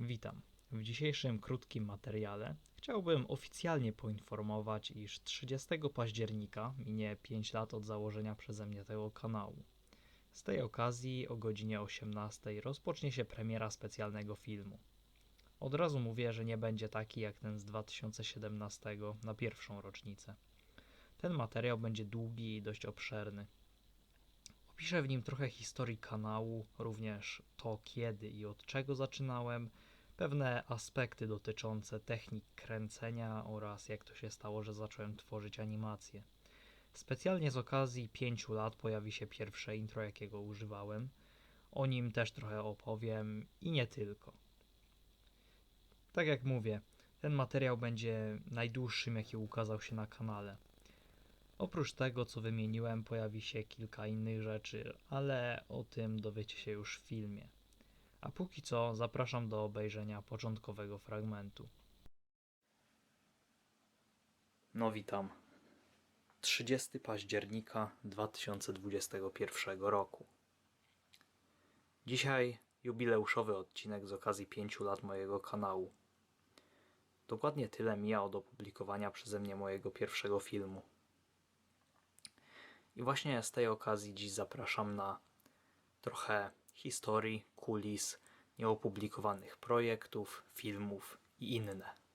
Witam. W dzisiejszym krótkim materiale chciałbym oficjalnie poinformować, iż 30 października minie 5 lat od założenia przeze mnie tego kanału. Z tej okazji o godzinie 18 rozpocznie się premiera specjalnego filmu. Od razu mówię, że nie będzie taki jak ten z 2017 na pierwszą rocznicę. Ten materiał będzie długi i dość obszerny. Opiszę w nim trochę historii kanału, również to kiedy i od czego zaczynałem, pewne aspekty dotyczące technik kręcenia oraz jak to się stało, że zacząłem tworzyć animacje. Specjalnie z okazji 5 lat pojawi się pierwsze intro, jakiego używałem. O nim też trochę opowiem i nie tylko. Tak jak mówię, ten materiał będzie najdłuższym, jaki ukazał się na kanale. Oprócz tego, co wymieniłem, pojawi się kilka innych rzeczy, ale o tym dowiecie się już w filmie. A póki co zapraszam do obejrzenia początkowego fragmentu. No witam. 30 października 2021 roku. Dzisiaj jubileuszowy odcinek z okazji 5 lat mojego kanału. Dokładnie tyle mija od opublikowania przeze mnie mojego pierwszego filmu. I właśnie z tej okazji dziś zapraszam na trochę historii, kulis, nieopublikowanych projektów, filmów i inne.